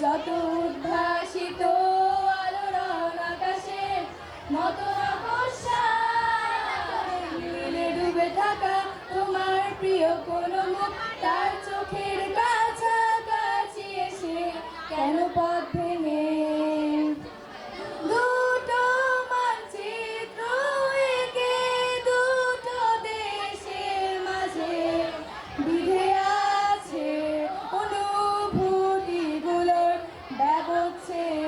যত উদ্ভাসিত আলোড়ন আকাশে মত মিলে ডুবে থাকা তোমার প্রিয় কোনো মুখ তার চোখের ব্যবচ্ছে